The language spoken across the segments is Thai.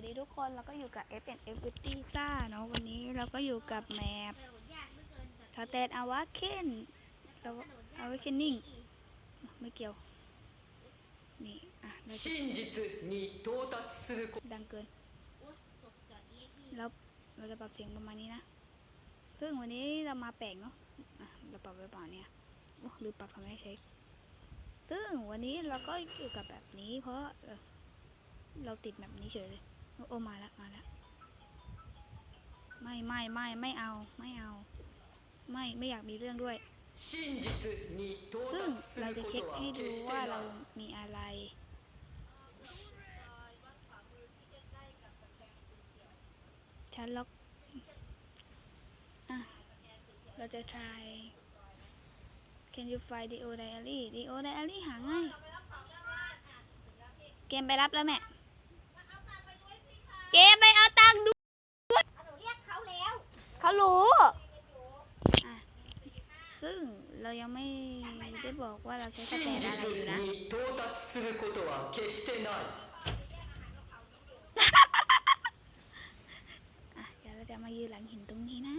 วัสดีทุกคนเราก็อยู่กับ F N F w i t y ซ่าเนาะวันนี้เราก็อยู่กับแมปสเตตอวาเคนเราอวาเคนนิ่งไม่เกี่ยวนี่อะดังเกินแล้วเราจะปรับเสียงประมาณนี้นะ ซึ่งวันนี้เรามาแปลงเนาะเราปรับไปเปล่าเนี่ยหรือปรับทำไมเช็คซึ่งวันนี้เราก็อยู่กับแบบนี้เพราะเราติดแบบนี้เฉยเลย โอ้มาละมาละไม่ไม่ไม่ไม่เอาไม่เอา ไม่ไม่อยากมีเรื่องด้วย ซึ่งเราจะเช็คให้ดูว่าเรามีอะไรชั้นล็อกอะเราจะ try can you find the old diary the old diary หาง่ายเกมไปรับแล้วแม่ เขารู้ซึ่งเรายังไม่ได้บอกว่าเราใช้สแตนอะไรอยู่นะเดี๋ยเราจะมายืนหลังหินตรงนี้นะ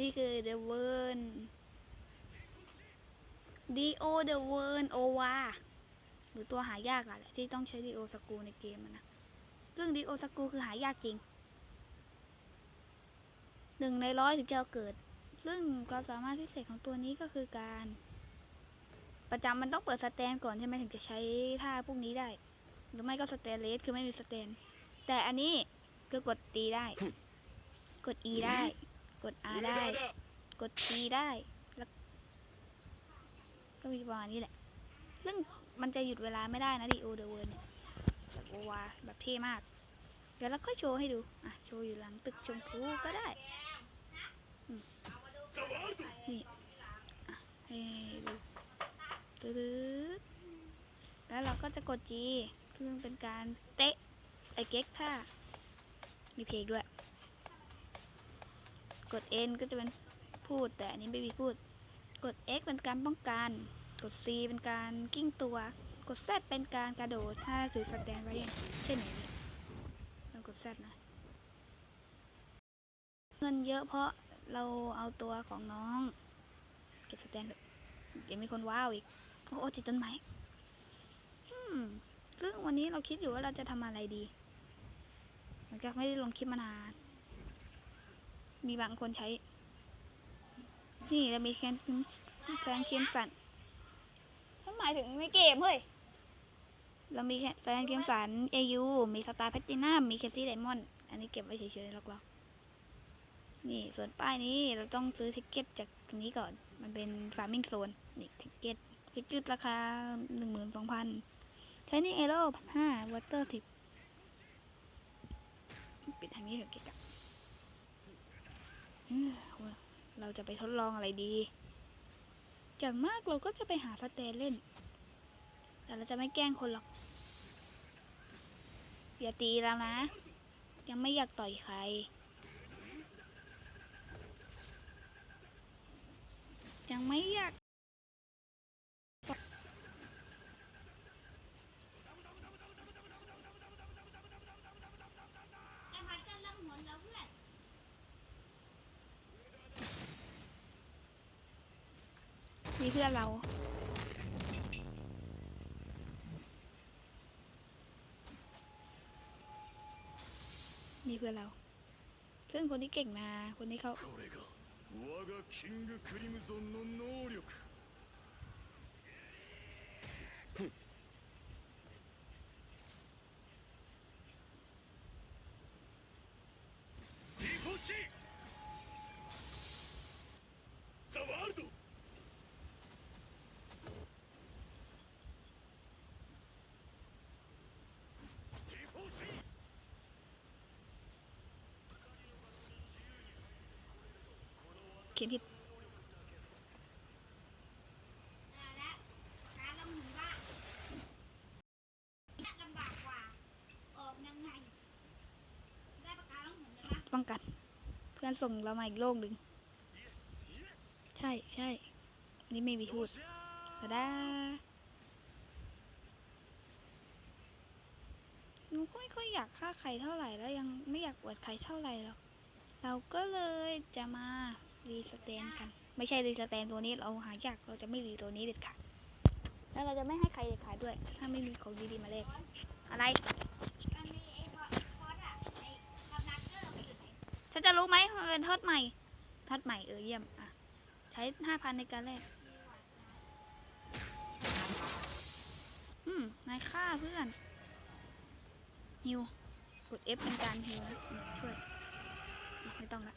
นี่คือเดเวิร์นดีโอเดเวิร์นโอวาหรือตัวหายากอะแหละที่ต้องใช้ดีโอสกูในเกมนะซึ่งดีโอสกูคือหายากจริง หนึ่งในร้อยถึงจะเกิด ซึ่งความสามารถพิเศษของตัวนี้ก็คือการ ประจำมันต้องเปิดสแตนก่อนใช่ไหมถึงจะใช้ท่าพวกนี้ได้ หรือไม่ก็สแตนเลสคือไม่มีสแตน แต่อันนี้คือกดตีได้ กด E ได้ กด R ได้ กด T ได้ แล้วก็มีประมาณนี้แหละ ซึ่งมันจะหยุดเวลาไม่ได้นะดิโอเดอร์เวิร์เนี่ยแบบโอวาแบบเท่มาก เดี๋ยวเราค่อยโชว์ให้ดู อะ โชว์อยู่หลังตึกชมพูก็ได้ นี่ให้ดูตืดแล้วเราก็จะกด G ซึ่งเป็นการเตะไอเก๊กท่ามีเพลงด้วย กด N ก็จะเป็นพูดแต่อันนี้ไม่มีพูด กด X เป็นการป้องกัน กด C เป็นการกิ้งตัว กด Z เป็นการกระโดด ถ้าถือสแตนไว้เช่นนี้ต้องกด Z นะ เงินเยอะเพราะ เราเอาตัวของน้อง เก็บสแตนเถอะเดี๋ยวมีคนว้าวอีก โอ้โหติดต้นไม้อืมซึ่งวันนี้เราคิดอยู่ว่าเราจะทำอะไรดีหลังจากไม่ได้ลงคลิปมานาน มีบางคนใช้ นี่เรามีแคนแซนเคียมสันนั่นหมายถึงในเกมเฮ้ย เรามีแซนเคียมสันเอยูมีสตาร์แพตตินัมมีแคสซี่ไดมอนด์อันนี้เก็บไว้เฉยๆล็อก นี่ส่วนป้ายนี้เราต้องซื้อทิกเก็ตจากตรงนี้ก่อน มันเป็นฟาร์มิงโซนนี่ทิกเก็ตทิกเก็ตราคาหนึ่งหมื่นสองพันใช้นี่เอโร่พันห้าวอเตอร์ทิปปิดทางนี้เถอะเกะกะเอ้อเราจะไปทดลองอะไรดีอย่างมากเราก็จะไปหาสเตนเล่น แต่เราจะไม่แกล้งคนหรอก อย่าตีเรานะ ยังไม่อยากต่อยใคร ยังไม่อยากมีเพื่อนเรานี่เพื่อนเรา ซึ่งคนที่เก่งนะ คนที่เขา 我がキングクリムゾンの能力。 งไงได้ปากกาลำหนุนเลยนะป้องกัน เพื่อนส่งเรามาอีกโลกหนึ่งใช่ใช่นนี้ไม่มีทูดตาดานุกก็ไม่ค่อยอยากฆ่าใครเท่าไหร่แล้วยังไม่อยากอวดใครเท่าไหร่หรอก เราก็เลยจะมา รีสแตนกัน ไม่ใช่รีสแตนตัวนี้เราหายากเราจะไม่รีตัวนี้เด็ดขาดแล้วเราจะไม่ให้ใครเด็ดขาดด้วย ถ้าไม่มีของดีๆมาเล่นอะไรฉันจะรู้ไหมมันเป็นทอดใหม่ทอดใหม่เออเยี่ยมอะใช้ห้าพันในการแรกอืมนายฆ่าเพื่อนฮิวกด F เป็นการฮิวช่วย ไม่ต้องละ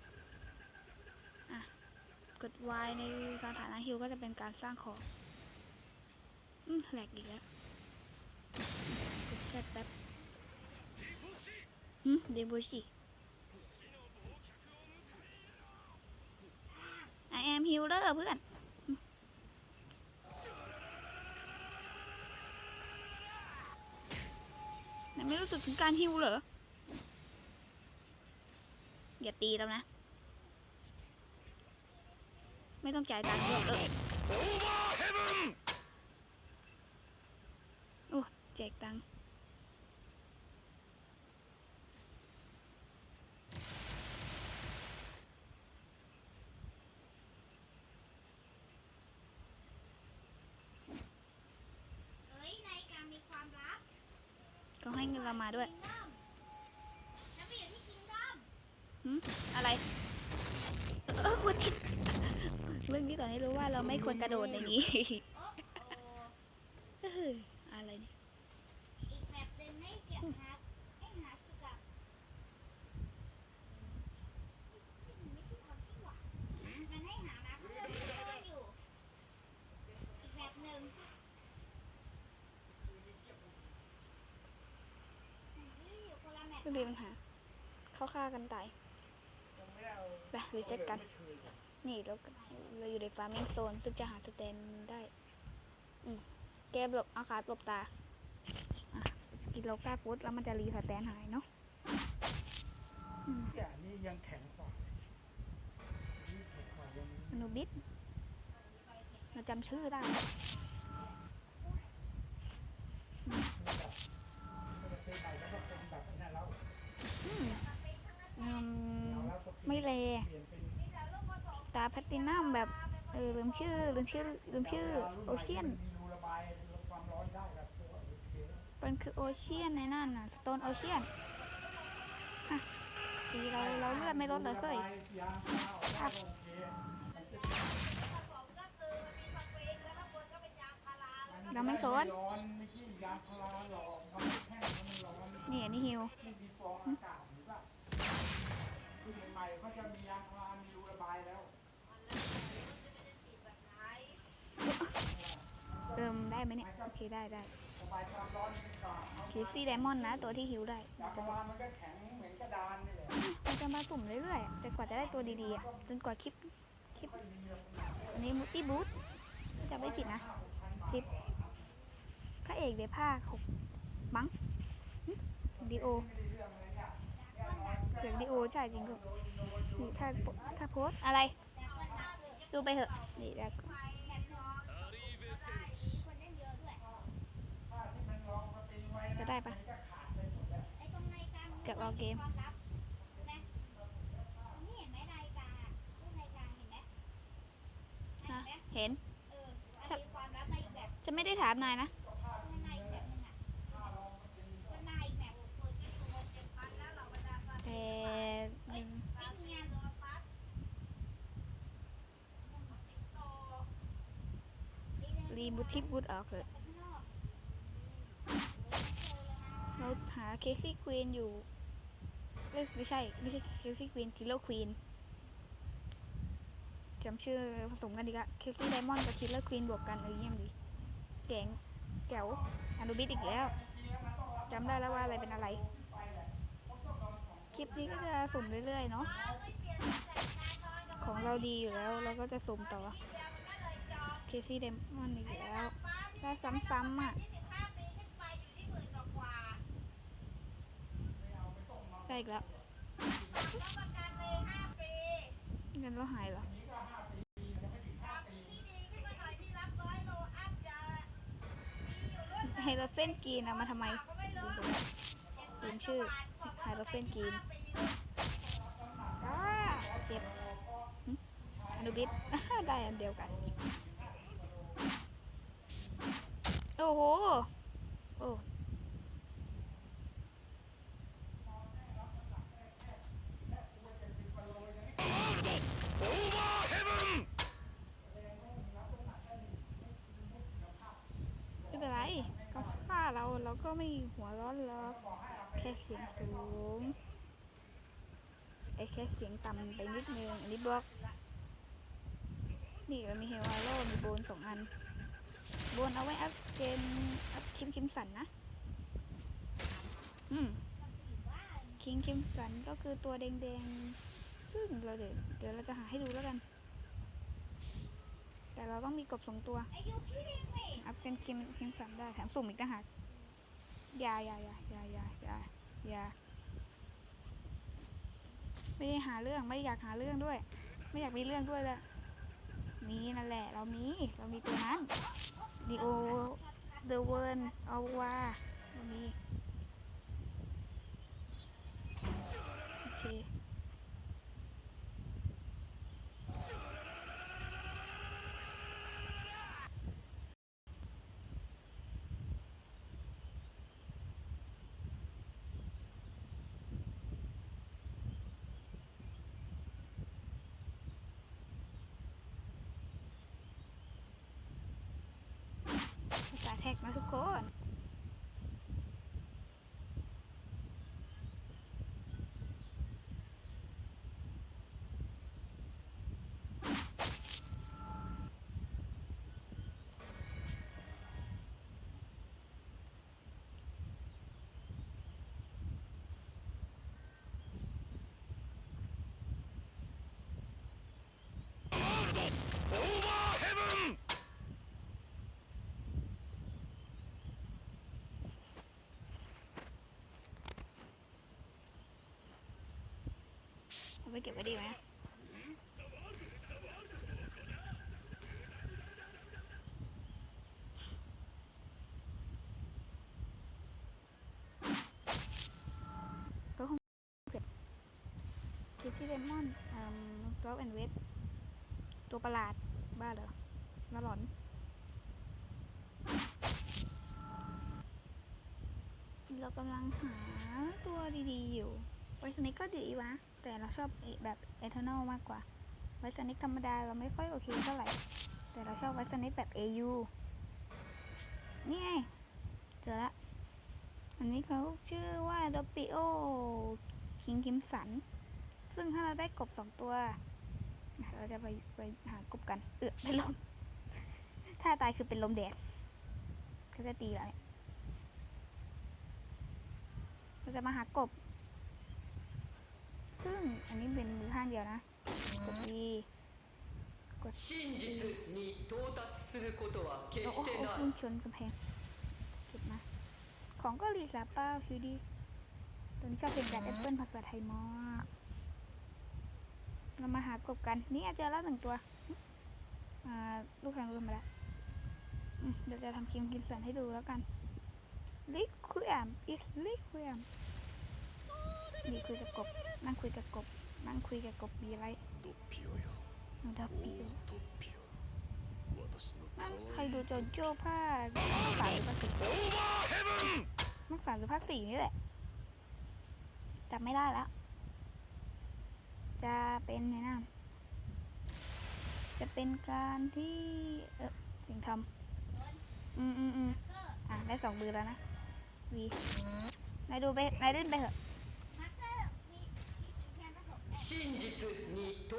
กด Y ในสถานะฮิวก็จะเป็นการสร้างของอืมแหลกอีกแล้วกด Z แป๊บอืมเดบูชิ I am healer เพื่อนไม่รู้สึกถึงการฮิวเหรอ อย่าตีแล้วนะ ไม่ต้องจ่ายตังค์หรอกเลยโอ้แจกตังค์เฮ้ยในการมีความลับก็ให้เงินเรามาด้วยคิงดอมแล้วไปอยู่ที่คิงดอมอะไร เออควรทิด เรื่องนี้ตอนนี้รู้ว่าเราไม่ควรกระโดดในนี้โอ้โหเอออะไรเนี่ยอีกแบบหนึ่งให้เก็บหาให้หาเกี่ยวกับไม่ใช่ทำที่หว่ามันให้หามาเพื่อเพื่ออยู่ อีกแบบหนึ่งอยู่คนละแมปไม่มีปัญหา เข้าฆ่ากันตายไปรีเซ็ตกัน นี่เราเราอยู่ในฟาร์มิงโซนซึ่งจะหาสเตนได้ อืมเกมหลบอาคาหลบตาอะกินโลกาฟูดแล้วมันจะรีสแตนหายเนาะเนี่ยนี่ยังแข็งกว่าอนุบิสเราจำชื่อได้อืมไม่เลย ตาแพตตินัมแบบเออลืมชื่อลืมชื่อลืมชื่อโอเชียนมันคือโอเชียนในนั่นน่ะสโตนโอเชียนฮะดีเราเราเลือดไม่ลดเลยเคยคระบเราไม่สนนี่อันนี่ฮิว ติมได้ไหมเนี่ย โอเคได้ได้ระบายความร้อนดีกว่าคิวซี่ไดมอนด์นะ ตัวที่ฮิวได้ยางพารามันก็แข็งเหมือนกระดานนี่แหละมันจะมาสุ่มเรื่อยๆแต่กว่าจะได้ตัวดีๆอะจนกว่าคลิปคลิปอันนี้มุตตี้บูทจะไม่ผิดนะสิบพระเอกเดี๋ยวภาคหกมั้งดีโอเสียงดีโอใช่จริงก็นี่ถ้าถ้าโพสอะไร ดูไปเถอะนี่แล้วก็ คนเล่นเยอะด้วย จะได้ปะไอ้ตรงนาฬิกาเกือบเอาเกมความลับใช่ไหมนี่เห็นไหมนาฬิการูปนาฬิกาเห็นไหมฮะเห็นเออมันมีความลับในอีกแบบจะไม่ได้ถามนายนะข้างในอีกแบบหนึงอะก็ในอีกแบบแต่อืมไม่มีงานรอปั๊บรีบูทิปบูทออกเลย ข้างนอก เราหาเคซี่ควีนอยู่ไม่ใช่ไม่ใช่เคซี่ควีนคิลเลควีนจำชื่อผสมกันดีละเคซี่ไดมอนด์กับคิลเลอร์ควีนบวกกันเออเยี่ยมดีแกงแก๋วอนุบิดอีกแล้วจำได้แล้วว่าอะไรเป็นอะไร คลิปนี้ก็จะสุ่มเรื่อยๆเนาะของเราดีอยู่แล้วเราก็จะสุ่มต่อเคซี่ไดมอนด์อีกแล้วได้ซ้ำๆอะ ได้อีกแล้วเงินเราหายเหรอให้เรเส้นกีนเอามาทำไมลืมชื่อไฮโดรเฟนกีนอ้าเจ็บอนุบิสได้อันเดียวกัน โอ้โห โอ้ ไม่เป็นไรก็ฆ่าเราเราก็ไม่หัวร้อนหรอกแค่เสียงสูงไอแค่เสียงต่ำไปนิดนึงอันนี้บล็อกนี่เรามีเฮลไฮโลมีโบนสองอัน โบนเอาไว้อัพเกนอัพคิมคิมสันนะอืมคิงคิมสันก็คือตัวแดงๆ ซึ่งเราเดี๋ยวเดี๋ยวเราจะหาให้ดูแล้วกัน แต่เราต้องมีกบสองตัว อัพเป็นคิมคิมสันได้แถมสุ่มอีกต่างหากอย่าอย่าอย่าอย่าอย่าอย่าอย่าไม่ได้หาเรื่องไม่อยากหาเรื่องด้วย ไม่อยากมีเรื่องด้วยแหละมีนั่นแหละ เรามีเรามีตัวนั้นดีโอเดอะเวิร์นเอาวาเรามีโอเค สายแท็กนะทุก คน เก็บไว้ดีไหมก็คงเสร็จคิดที่เลมอนอืมซอฟแอนเวสตัวประหลาด บ้าเหรอน่าหลอนเรากำลังหาตัวดีๆอยู่ไวท์สนิกก็ดีวะ แต่เราชอบไอแบบเอทานอลมากกว่าไวท์สนิกธรรมดาเราไม่ค่อยโอเคเท่าไหร่ แต่เราชอบไวท์สนิกแบบ AU นี่ไงเจอละ อันนี้เขาชื่อว่าดอปิโอคิงคิมสัน ซึ่งถ้าเราได้กบสองตัว เราจะไปไปหากบกัน เออเป็นลม ถ้าตายคือเป็นลมแดดเขาจะตีแล้วเนี่ยเราจะมาหากบ ซึ่งอันนี้เป็นมือข้างเดียวนะกดดีกด E โอ้โหพุ่งชนกำแพงเก็บมา ของก็รีสาป้าคิวดีตัวนี้ชอบเพลงจากแอปเปิลภาษาไทยมากเรามาหากบกัน นี่อาจจะละหนึ่งตัวลูกแข่งรวมมาแล้วเดี๋ยวจะทำครีมกินสันให้ดูแล้วกันลิขวัณอิส liquid มีคุยกับกบ นั่งคุยกับกบ นั่งคุยกับกบมีไรนูดับปิวนั่นใครดูโจโจ้ผ้าสามหรืาสี่ภาคสามหรืาสี่นี่แหละจำไม่ได้แล้ว จะเป็นไงนะจะเป็นการที่ เออสิ่งทำอืมอืมอืมอะ ได้สองมือแล้วนะวีนายดูไปนายเล่นไปเถอะ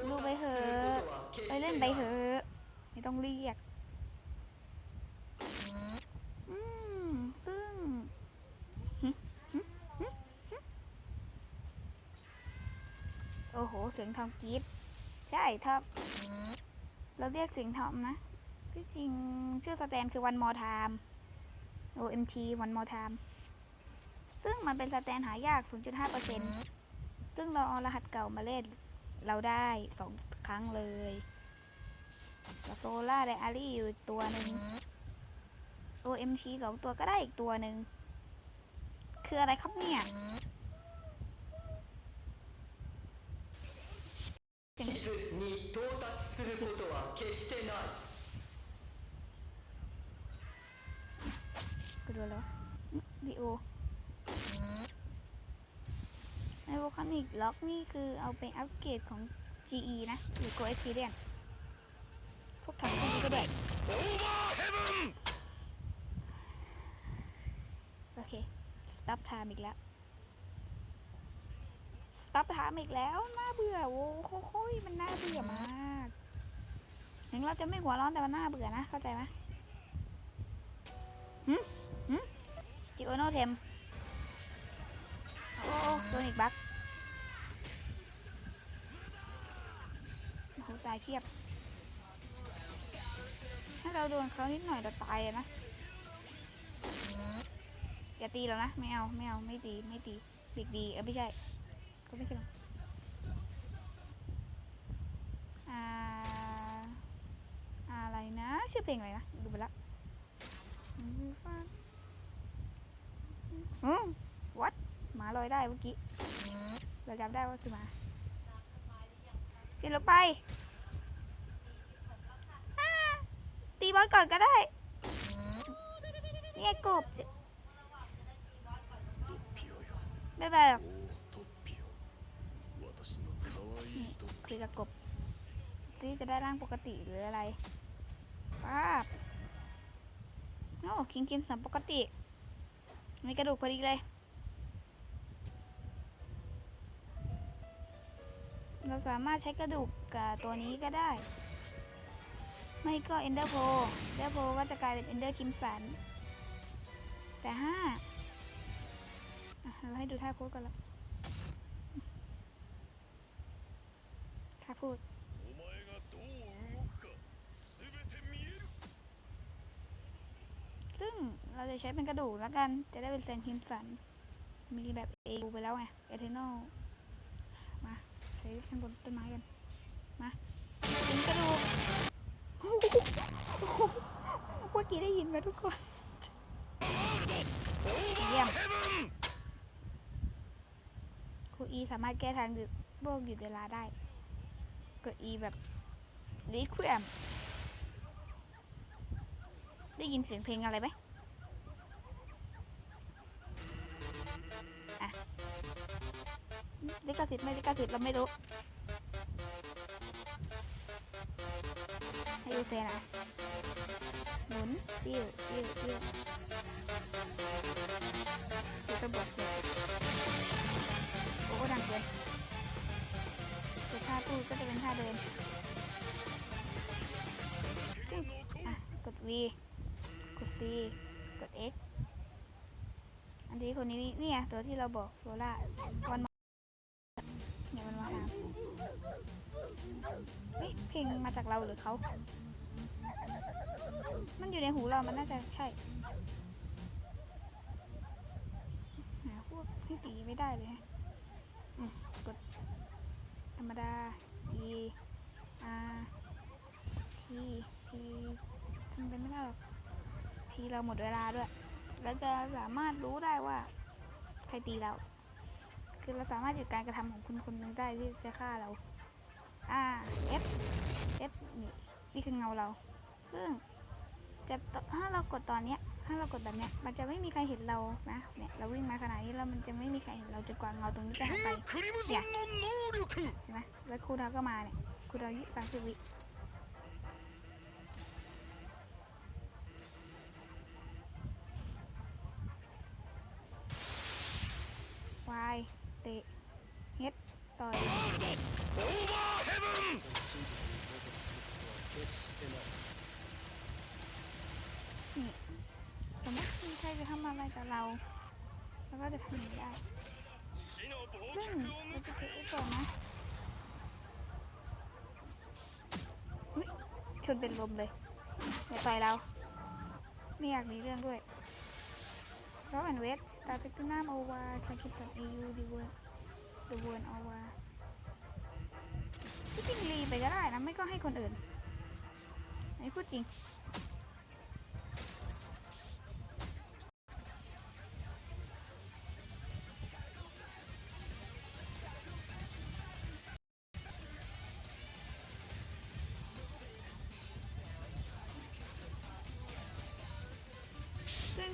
ลูกไปเถอะไปเล่นไปเถอะไม่ต้องเรียกอืมซึ่งโอ้โห เสียงทำกรี๊ดใช่ถ้าเราเรียกเสียงทำนะ ที่จริงชื่อสแตนคือวันมอไทม์ OMT วันมอไทม์ ซึ่งมันเป็นสแตนหายาก 0.5%เปอร์เซ็นต์ ซึ่งเราเอารหัสเก่ามาเล่น เราได้สองครั้งเลยโซล่าไดอารีอยู่ตัวหนึ่งโอเอ็มชีสองตัวก็ได้อีกตัวหนึ่ง คืออะไรครับเนี่ยกดูแล้ววิโอ ในโวคานิกล็อกนี่คือเอาไปอัปเกรดของ GE นะ หรือ Go Experience พวกถังพวกนี้ก็ได้โอเค stop time อีกแล้ว stop time อีกแล้ว น่าเบื่อ โว้โคโค่ยมันน่าเบื่อมากถึงเราจะไม่หัวร้อนแต่มันน่าเบื่อนะ เข้าใจไหมหืมหืมจิโอโนเทมโอ้โดนอีกบัก ตายเทียบ ถ้าเราโดนเขานิดหน่อยเราตายเลยนะ อย่าตีเรานะ ไม่เอา ไม่เอา ไม่ตี ไม่ตีเด็กดีเออไม่ใช่ ก็ไม่ใช่หรอกอ่า อะไรนะ ชื่อเพลงอะไรนะ ดูไปละอืม what หมาลอยได้เมื่อกี้ เราจำได้ว่าคือหมาตีลงไปอ่าตีบอ สก่อนก็ได้นี่ยกบไม่เป็นไรหรอกคุกับกบซิจะได้ร่างปกติหรืออะไรป้าบโอ้คิงคิมสัมปกติ มีกระดูกพอดีเลยเราสามารถใช้กระดูกกับตัวนี้ก็ได้ ไม่ก็เอนเดอร์โพเอนเดอร์โพก็จะกลายเป็นเอนเดอร์คิมสัน แต่ห้าเราให้ดูท่าพูดก่อนละท่าพูดซึ่งเราจะใช้เป็นกระดูกแล้วกัน จะได้เป็นเซนคิมสัน มีแบบเอูไปแล้วไงเอเทนอลมาใช้ข้างบนต้นไม้กัน มา มื่อกี้ได้ยินไหมทุกคนเยี่ยมครูอีสามารถแก้ทางหยุดพวกหยุดเวลาได้กด E แบบรีควีมได้ยินเสียงเพลงอะไรไหมอะลิขสิทธิ์ไม่ลิขสิทธิ์เราไม่รู้ ให้ดูเซนะห มุนปิ้วปิ้วปิ้วเดี๋ยวไปบวกเลยโอ้ดังเกินส่วนท่าตู้ก็จะเป็นท่าเดินอะกด V กด C กด X อันนี้คนนี้นี่เนี่ยตัวที่เราบอกโซล่าวันมาเนี่ยมันมาถามเฮ้ยเพลงมาจากเราหรือเขา มันอยู่ในหูเรา มันน่าจะใช่ หาพวกที่ตีไม่ได้เลยฮะกดธรรมดา E R T T ทำไปไม่ได้หรอกทีเราหมดเวลาด้วยแล้วจะสามารถรู้ได้ว่า ใครตีเรา คือเราสามารถหยุดการกระทำของคนคนหนึ่งได้ที่จะฆ่าเราอ่า F F นี่นี่คือเงาเรา ซึ่ง จะถ้าเรากดตอนเนี้ยถ้าเรากดแบบเนี้ยมันจะไม่มีใครเห็นเรานะเนี่ยเราวิ่งมาขนาดนี้แล้วมันจะไม่มีใครเห็นเราจนกว่าเงาตรงนี้จะหายไปเนี่ยเห็ไหมแล้วครูดาก็มาเนี่ยครูดาวิสามสิบวิวายเตะเฮ็ดต่อย นี่สมมติมีใครจะทำอะไรกับเราเราก็จะทำอย่างนี้ได้เรื่เราจะเก็บไว้ก่อนนะชนเป็นลมเลยอย่าต่เราไม่อยากมีเรื่องด้วยเร้อนเวทตาเป็นตุ้น้ำเอาวาทาคิดจากเอยูดีเวอร์ดีเวนเอวาที่จริงรีไปก็ได้นะ ไม่ก็ให้คนอื่นไอ้พูดจริง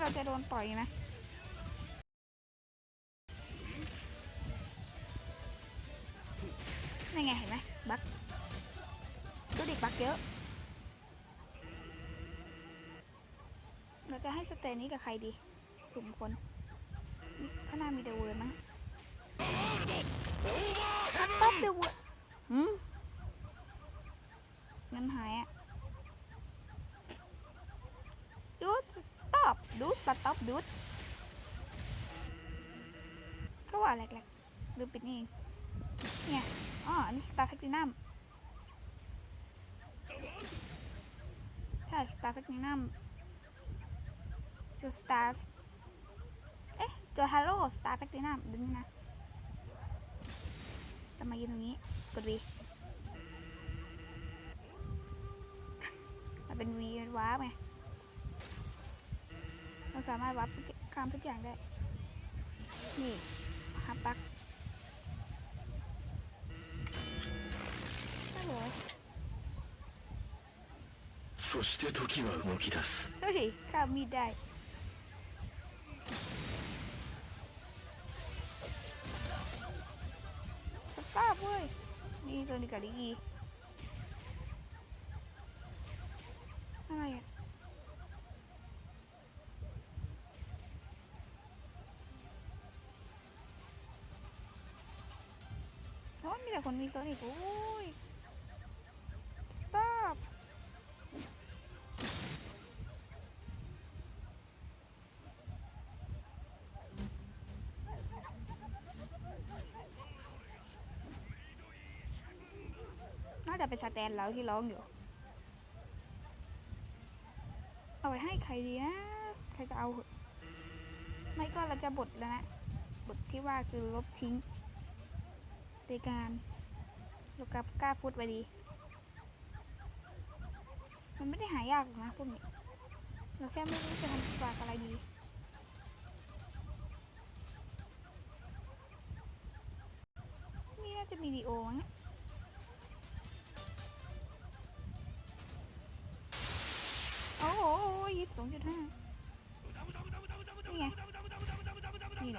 เราจะโดนต่อยนะนี่นไงเห็นไหมบักดูดิบักเยอะ เราจะให้สเตนนี้กับใครดีสุ่มคนข้างหน้ามีเดอะเวิร์มั้งคัตต๊อปเดอะเวิร์ดหืมเงินหายอะ ดูสต็อปดู สต็อปดูดก็ว่าแหลกๆดูปิดนี่เนี่ยอ๋ออันนี้สตาร์แพคตินัมใช่สตาร์แพคตินัมดูสตาร์เอ๊ะเจอฮัลโหลสตาร์แพคตินัมดึงนะจะมายืนตรงนี้กดวีมันเป็นวีว้าร์ปไง เราสามารถวัดคำทุกอย่างได้ นี่ฮับปักได้เลย そして時は動き出す เฮ้ยข้ามมีดได้สตาร์เว้ย นี่ตัวนี้กับดีกีอะไรอ่ะ นมีโซนิกโอ้ย stop น่าจะเป็นสแตนแล้วที่ร้องอยู่ เอาไปให้ใครดีนะ ใครจะเอาเหอะไม่ก็เราจะบทแล้วนะบทที่ว่าคือลบทิ้งในการ ลูกกับกล้าฟุตไว้ดี มันไม่ได้หายากหรอกนะพวกนี้เราแค่ไม่รู้จะทำฝากอะไรดีนี่น่าจะมีดีโอมั้งโอ้โหยี่สิบสองจุดห้านี่ไงนี่ไง